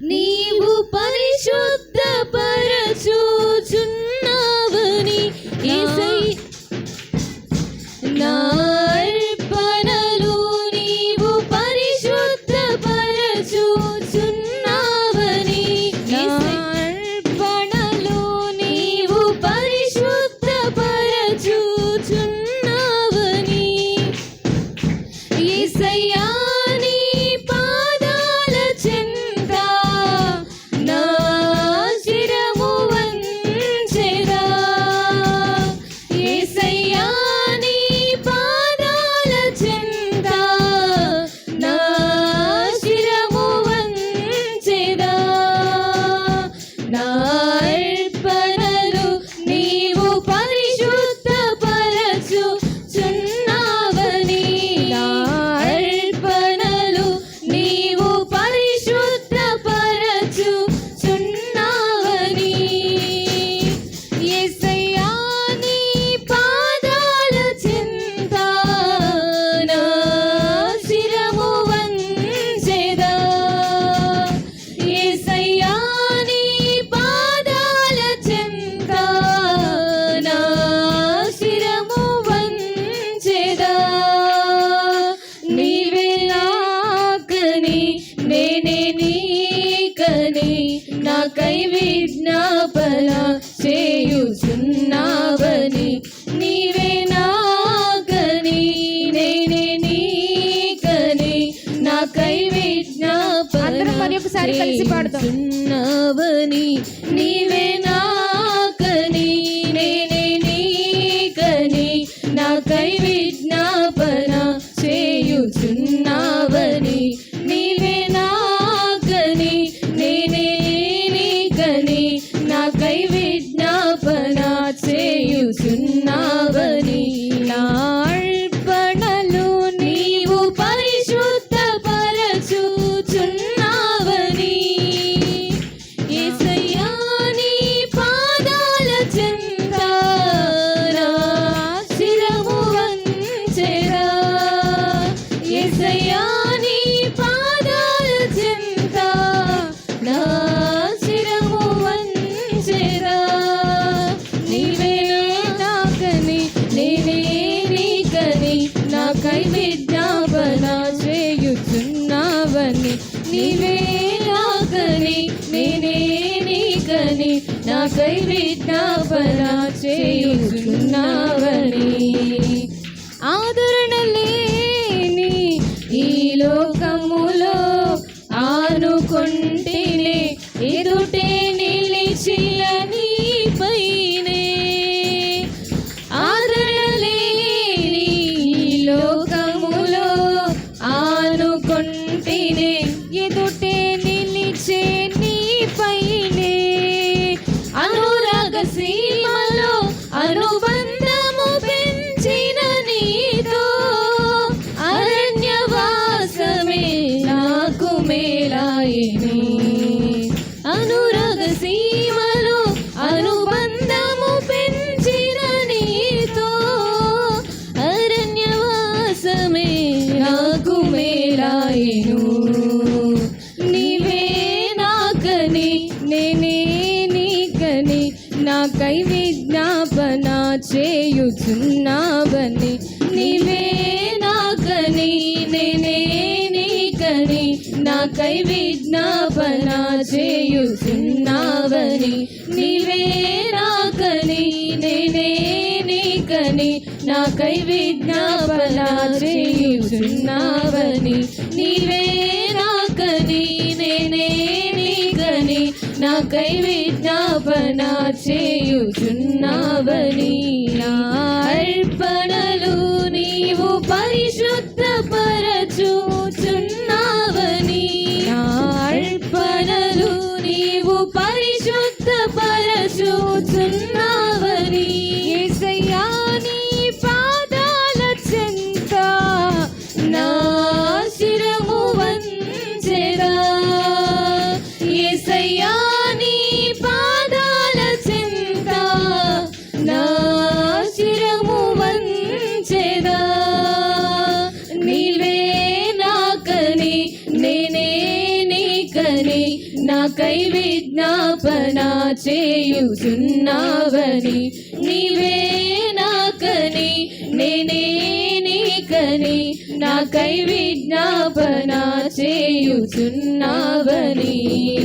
你。ఒకసారి కలిసి పాడుతాం నీవే నా కొరకై విజ్ఞాపన చేయుచున్నా. ఉన్నావని నీవే నాకని నేనే నీకని నాకై విజ్ఞాపన చేయుచున్నావని నీవే నాకని నేనే నీకని నాకై విజ్ఞాపన చేయుచున్నావని నీవే నాకని నేనే నాకై విజ్ఞాపన చేయుచున్నావని. నా అర్పణలు నీవు పరిశుద్ధపరచు. నాకై విజ్ఞాపన చేయుచున్నావని. నీవే నాకని నేనే నీకని నాకై విజ్ఞాపన చేయుచున్నావని.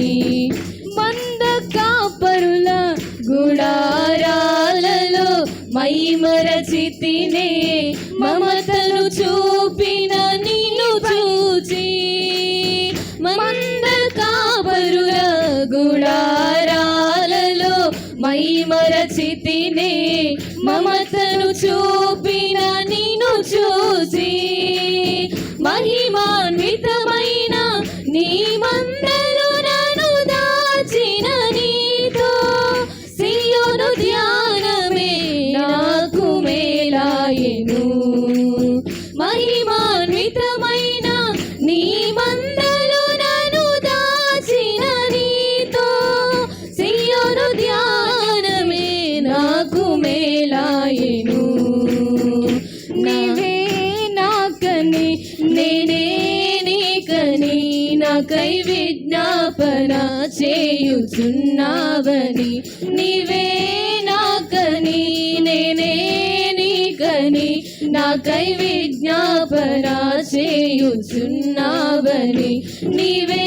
కై విజ్ఞాపన చేయుచున్నావని నీవే నాకని నేనే నీకని నాకై విజ్ఞాపన చేయుచున్నావని నీవే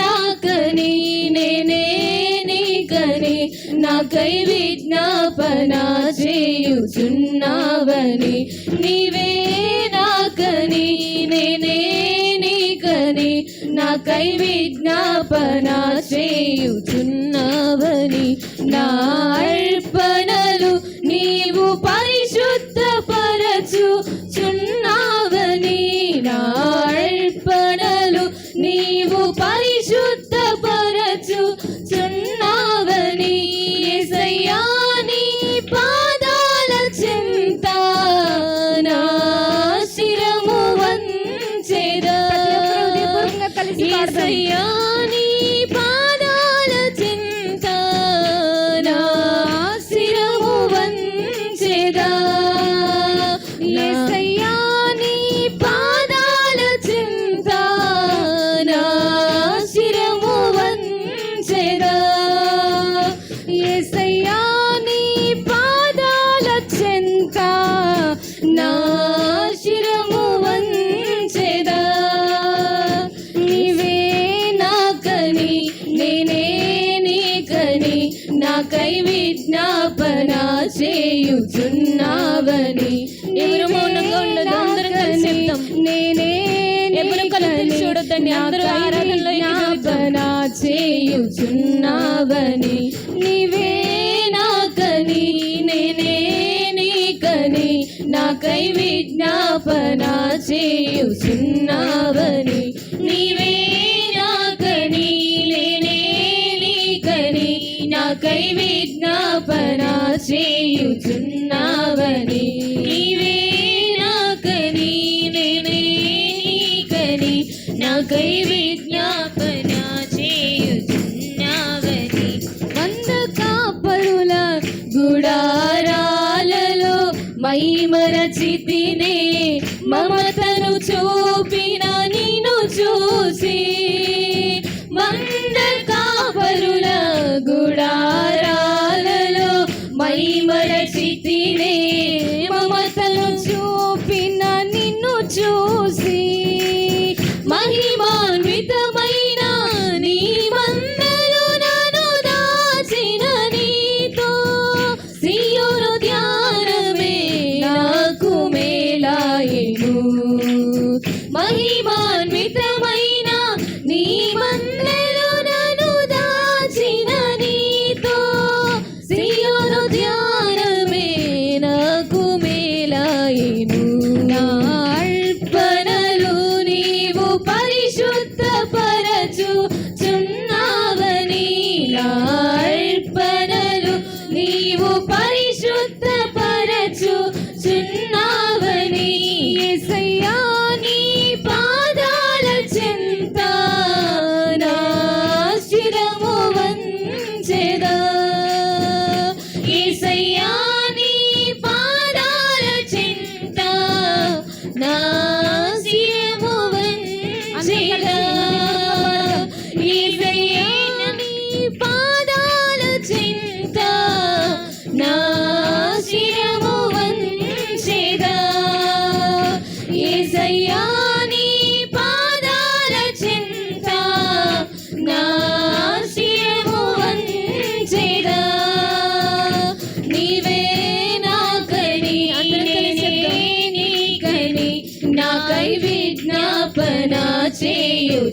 నాకని నేనే నీకని నాకై విజ్ఞాపన చేయుచున్నావని నీవే కై విజ్ఞాపన చేయుచున్నావని నా అర్పణలు నీవు పా విజ్ఞాపన చేయుచున్నావని ఎవరు మౌనంగా ఉండదు అందరం కలిసి చెప్తాం నేనే ఎవరు కళ్ళు చూడొద్దండి అందరూ ఆరాధనలో జ్ఞాపన చేయుచున్నావని నీవే నాకని నేనే నీకని నాకై విజ్ఞాపన చేయుచున్నావని నీవే నాకని నేనే నీకని నాకై విజ్ఞాపన చేయుచున్నావని. నీవే నాకని నేనే నీకని. నాకై విజ్ఞాపన చేయుచున్నావని. వంద కాపరుల గుడారాలలో మై మరచితినే మమ you.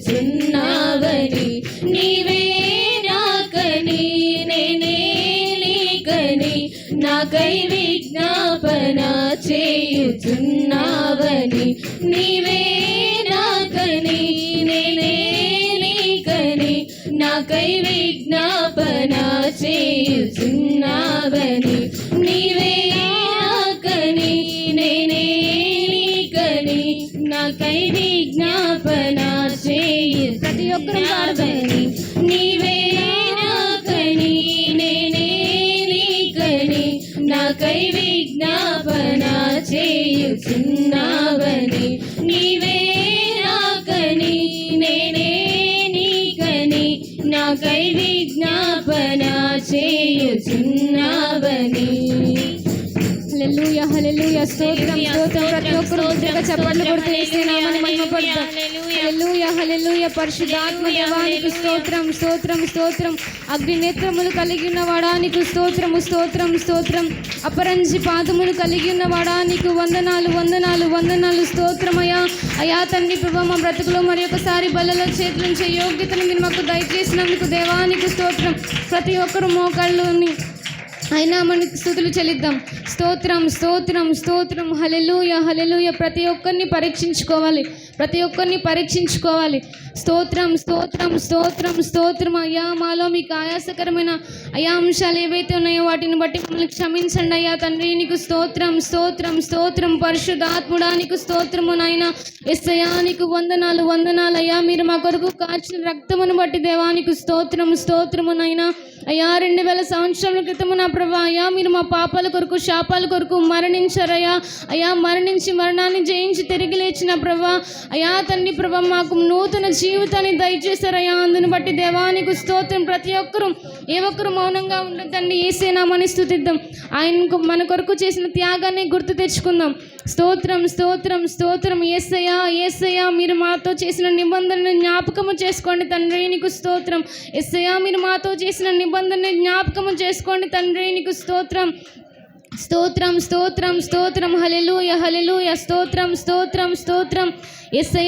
చూచున్నావని నీవే నాకని నేనే నీకని నాకై విజ్ఞాపన చేయుచున్నావని నీవే నాకని నేనే నీకని నాకై విజ్ఞాపన చేయుచున్నావని నీవే కై విజ్ఞాపన చేయు ప్రతి ఒక్కరు నావని నీవే నాకని నేనే నీకని నాకై విజ్ఞాపన చేయుచున్నావని నీవే నాకని నేనే నీకని నాకై విజ్ఞాపన చేయుచున్నావని హల్లెలూయా స్తోత్రం స్తోత్రం. ప్రతి ఒక్కరు ఉద్యోగ చప్పట్లు కొడుతూ యేసు మహిమపడతాం హల్లెలూయా హల్లెలూయా పరిశుద్ధాత్మ దేవానికి స్తోత్రం స్తోత్రం స్తోత్రం. అగ్ని నేత్రములు కలిగి ఉన్న వాడానికి స్తోత్రము స్తోత్రం స్తోత్రం. అపరంజి పాదములు కలిగి ఉన్న వాడానికి వందనాలు వందనాలు వందనాలు. స్తోత్రమయ్యా. అయా తండ్రి ప్రభా మా బ్రతుకులో మరి ఒకసారి బలలో చేతులుంచే యోగ్యతను మీరు మాకు దయచేసినందుకు దేవానికి స్తోత్రం. ప్రతి ఒక్కరు మోకాళ్ళుని అయినా మనకి స్థుతులు చెల్లిద్దాం. స్తోత్రం స్తోత్రం స్తోత్రం. హలెలుయ హలెలుయ ప్రతి ఒక్కరిని పరీక్షించుకోవాలి. ప్రతి ఒక్కరిని పరీక్షించుకోవాలి. స్తోత్రం స్తోత్రం స్తోత్రం స్తోత్రం. అయ్యా మాలో మీకు ఆయాసకరమైన అయా అంశాలు ఏవైతే ఉన్నాయో వాటిని బట్టి మమ్మల్ని క్షమించండి అయ్యా తండ్రి. నీకు స్తోత్రం స్తోత్రం స్తోత్రం. పరిశుద్ధాత్ముడా నీకు స్తోత్రము నాయన. ఎస్సయ్యా నీకు వందనాలు వందనాలు. అయ్యా మీరు మా కొరకు కాచిన రక్తమును బట్టి దేవానికి స్తోత్రము స్తోత్రము నాయన. అయ్యా రెండు వేల సంవత్సరాల క్రితము నా ప్రభా అయా మీరు మా పాపాల కొరకు శాపాల కొరకు మరణించారయ్యా. అయ్యా మరణించి మరణాన్ని జయించి తిరిగి లేచిన ప్రభా అయ్యా తండ్రి ప్రభా మాకు నూతన జీవితాన్ని దయచేశారయ్యా. అందుని బట్టి దేవానికి స్తోత్రం ప్రతి ఒక్కరూ ఏ ఒక్కరు మౌనంగా ఉండదండి ఏసేనామని స్థుతిద్దాం ఆయనకు మన కొరకు చేసిన త్యాగాన్ని గుర్తు తెచ్చుకుందాం. స్తోత్రం స్తోత్రం స్తోత్రం. ఏసయ్యా ఏసయ్యా మీరు మాతో చేసిన నిబంధనను జ్ఞాపకము చేసుకోండి తండ్రి నీకు స్తోత్రం. ఎస్సయ్యా మీరు మాతో చేసిన నిబంధనని జ్ఞాపకము చేసుకోండి తండ్రి నీకు స్తోత్రం. స్తోత్రం స్తోత్రం స్తోత్రం. హలెలుయ హలెలుయ స్తోత్రం స్తోత్రం స్తోత్రం. ఎస్సయ్యా